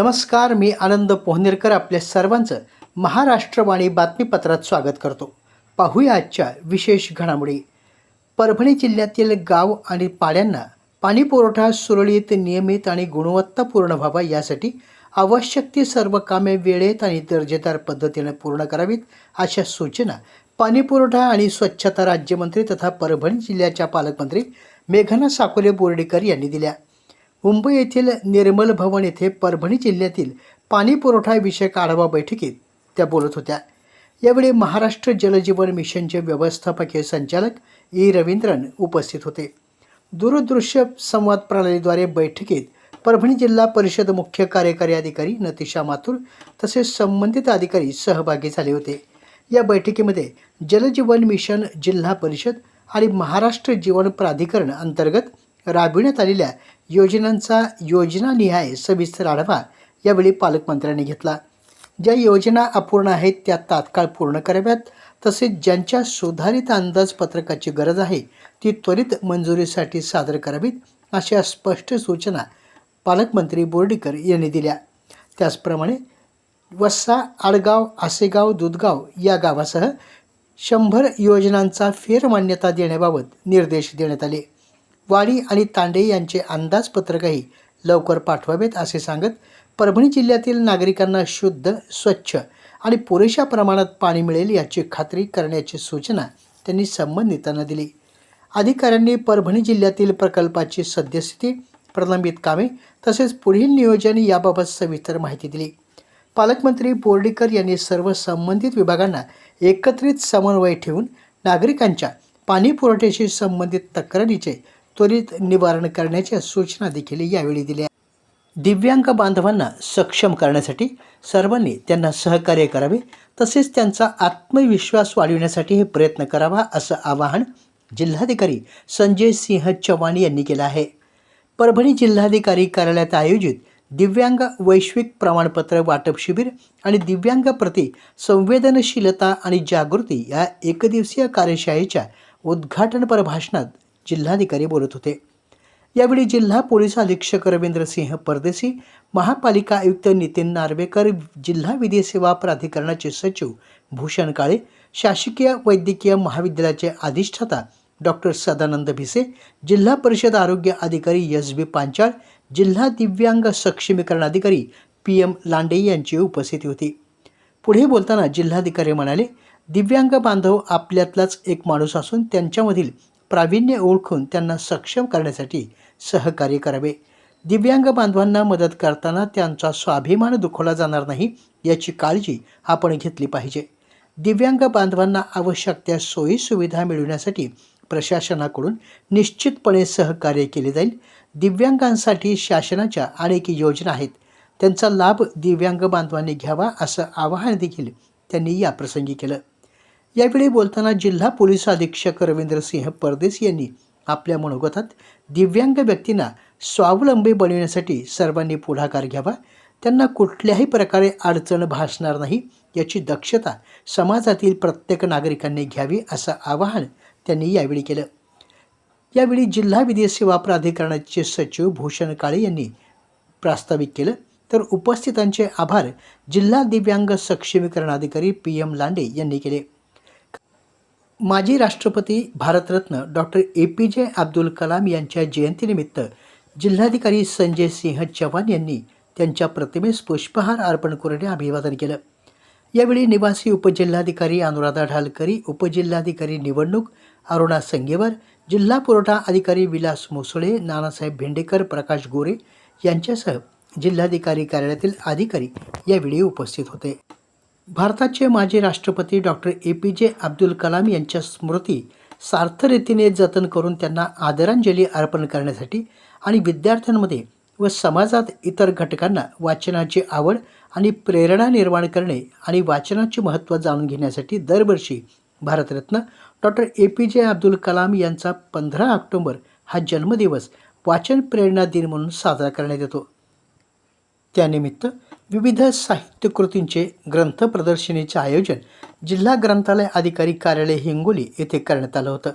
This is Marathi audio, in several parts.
नमस्कार मी आनंद पोहनेरकर आपल्या सर्वांचं महाराष्ट्रवाणी बातमीपत्रात स्वागत करतो. पाहूया आजच्या विशेष घडामोडी. परभणी जिल्ह्यातील गाव आणि पाड्यांना पाणी पुरवठा सुरळीत नियमित आणि गुणवत्तापूर्ण व्हावा यासाठी आवश्यक ती सर्व कामे वेळेत आणि दर्जेदार पद्धतीने पूर्ण करावीत अशा सूचना पाणीपुरवठा आणि स्वच्छता राज्यमंत्री तथा परभणी जिल्ह्याच्या पालकमंत्री मेघना साकोले बोर्डीकर यांनी दिल्या. मुंबई येथील निर्मल भवन येथे परभणी जिल्ह्यातील पाणी पुरवठा विषयक आढावा बैठकीत त्या बोलत होत्या. यावेळी महाराष्ट्र जलजीवन मिशनचे व्यवस्थापकीय संचालक ई. रवींद्रन उपस्थित होते. दूरदृश्य संवाद प्रणालीद्वारे बैठकीत परभणी जिल्हा परिषद मुख्य कार्यकारी अधिकारी नतिशा माथुर तसेच संबंधित अधिकारी सहभागी झाले होते. या बैठकीमध्ये जलजीवन मिशन जिल्हा परिषद आणि महाराष्ट्र जीवन प्राधिकरण अंतर्गत राबविण्यात आलेल्या योजनांचा योजनानिहाय सविस्तर आढावा यावेळी पालकमंत्र्यांनी घेतला. ज्या योजना अपूर्ण आहेत त्या तात्काळ पूर्ण कराव्यात. तसेच ज्यांच्या सुधारित अंदाजपत्रकाची गरज आहे ती त्वरित मंजुरीसाठी सादर करावीत अशा स्पष्ट सूचना पालकमंत्री बोर्डीकर यांनी दिल्या. त्याचप्रमाणे वस्सा आडगाव आसेगाव दुधगाव या गावासह शंभर योजनांचा फेरमान्यता देण्याबाबत निर्देश देण्यात आले. वाडी आणि तांडे यांचे अंदाजपत्रकही लवकर पाठवावेत असे सांगत परभणी जिल्ह्यातील नागरिकांना शुद्ध स्वच्छ आणि पुरेशा प्रमाणात पाणी मिळेल याची खात्री करण्याची सूचना त्यांनी संबंधितांना दिली. अधिकाऱ्यांनी परभणी जिल्ह्यातील प्रकल्पाची सद्यस्थिती प्रलंबित कामे तसेच पुढील नियोजन याबाबत सविस्तर माहिती दिली. पालकमंत्री बोर्डीकर यांनी सर्व संबंधित विभागांना एकत्रित समन्वय ठेवून नागरिकांच्या पाणी पुरवठ्याशी संबंधित तक्रारीचे त्वरित निवारण करण्याच्या सूचना देखील यावेळी दिल्या. दिव्यांग बांधवांना सक्षम करण्यासाठी सर्वांनी त्यांना सहकार्य करावे तसेच त्यांचा आत्मविश्वास वाढविण्यासाठी हे प्रयत्न करावा असं आवाहन जिल्हाधिकारी संजय सिंह चव्हाण यांनी केलं आहे. परभणी जिल्हाधिकारी कार्यालयात आयोजित दिव्यांग वैश्विक प्रमाणपत्र वाटप शिबिर आणि दिव्यांग प्रति संवेदनशीलता आणि जागृती या एकदिवसीय कार्यशाळेच्या उद्घाटनपर भाषणात जिल्हाधिकारी बोलत होते. यावेळी जिल्हा पोलीस अधीक्षक रवींद्र सिंह परदेशी महापालिका आयुक्त नितीन नार्वेकर जिल्हा विधी सेवा प्राधिकरणाचे सचिव भूषण काळे शासकीय वैद्यकीय महाविद्यालयाचे अधिष्ठाता डॉक्टर सदानंद भिसे जिल्हा परिषद आरोग्य अधिकारी एस बी पांचाळ जिल्हा दिव्यांग सक्षमीकरण अधिकारी पी एम लांडे यांची उपस्थिती होती. पुढे बोलताना जिल्हाधिकारी म्हणाले दिव्यांग बांधव आपल्यातलाच एक माणूस असून त्यांच्यामधील प्रावीण्य ओळखून त्यांना सक्षम करण्यासाठी सहकार्य करावे. दिव्यांग बांधवांना मदत करताना त्यांचा स्वाभिमान दुखवला जाणार नाही याची काळजी आपण घेतली पाहिजे. दिव्यांग बांधवांना आवश्यक त्या सोयी सुविधा मिळविण्यासाठी प्रशासनाकडून निश्चितपणे सहकार्य केले जाईल. दिव्यांगांसाठी शासनाच्या अनेक योजना आहेत. त्यांचा लाभ दिव्यांग बांधवांनी घ्यावा असं आवाहन देखील त्यांनी याप्रसंगी केलं. यावेळी बोलताना जिल्हा पोलीस अधीक्षक रवींद्र सिंह परदेस यांनी आपल्या मनोगतात दिव्यांग व्यक्तींना स्वावलंबी बनविण्यासाठी सर्वांनी पुढाकार घ्यावा. त्यांना कुठल्याही प्रकारे अडचण भासणार नाही याची दक्षता समाजातील प्रत्येक नागरिकांनी घ्यावी असं आवाहन त्यांनी यावेळी केलं. यावेळी जिल्हा विधी सेवा प्राधिकरणाचे सचिव भूषण काळे यांनी प्रास्ताविक केलं. तर उपस्थितांचे आभार जिल्हा दिव्यांग सक्षमीकरण अधिकारी पी एम लांडे यांनी केले. माजी राष्ट्रपती भारतरत्न डॉक्टर ए पी जे अब्दुल कलाम यांच्या जयंतीनिमित्त जिल्हाधिकारी संजय सिंह चव्हाण यांनी त्यांच्या प्रतिमेस पुष्पहार अर्पण करून अभिवादन केलं. यावेळी निवासी उपजिल्हाधिकारी अनुराधा ढालकरी उपजिल्हाधिकारी निवडणूक अरुणा संगेवर जिल्हा पुरवठा अधिकारी विलास मुसळे नानासाहेब भेंडेकर प्रकाश गोरे यांच्यासह जिल्हाधिकारी कार्यालयातील अधिकारी यावेळी उपस्थित होते. भारताचे माजी राष्ट्रपती डॉक्टर ए पी जे अब्दुल कलाम यांच्या स्मृती सार्थ रीतीने जतन करून त्यांना आदरांजली अर्पण करण्यासाठी आणि विद्यार्थ्यांमध्ये व समाजात इतर घटकांना वाचनाची आवड आणि प्रेरणा निर्माण करणे आणि वाचनाचे महत्त्व जाणून घेण्यासाठी दरवर्षी भारतरत्न डॉक्टर ए पी जे अब्दुल कलाम यांचा पंधरा ऑक्टोंबर हा जन्मदिवस वाचन प्रेरणा दिन म्हणून साजरा करण्यात येतो. त्यानिमित्त विविध साहित्यकृतींचे ग्रंथ प्रदर्शनीचे आयोजन जिल्हा ग्रंथालय अधिकारी कार्यालय हिंगोली येथे करण्यात आलं होतं.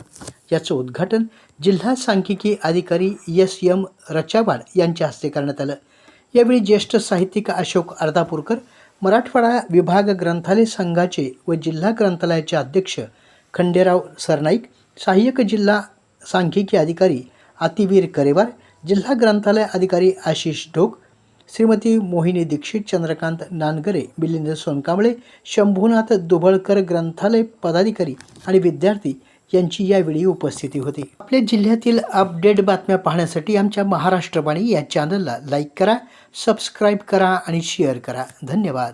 याचं उद्घाटन जिल्हा सांख्यिकी अधिकारी एस एम रचावाड यांच्या हस्ते करण्यात आलं. यावेळी ज्येष्ठ साहित्यिक अशोक अर्धापूरकर मराठवाडा विभाग ग्रंथालय संघाचे व जिल्हा ग्रंथालयाचे अध्यक्ष खंडेराव सरनाईक सहाय्यक जिल्हा सांख्यिकी अधिकारी अतिवीर करेवार जिल्हा ग्रंथालय अधिकारी आशिष ढोक श्रीमती मोहिनी दीक्षित चंद्रकांत नानगरे मिलिंद सोनकांबळे शंभूनाथ दुबळकर ग्रंथालय पदाधिकारी आणि विद्यार्थी यांची यावेळी उपस्थिती होती. आपल्या जिल्ह्यातील अपडेट बातम्या पाहण्यासाठी आमच्या महाराष्ट्रवाणी या चॅनलला लाईक करा सबस्क्राईब करा आणि शेअर करा. धन्यवाद.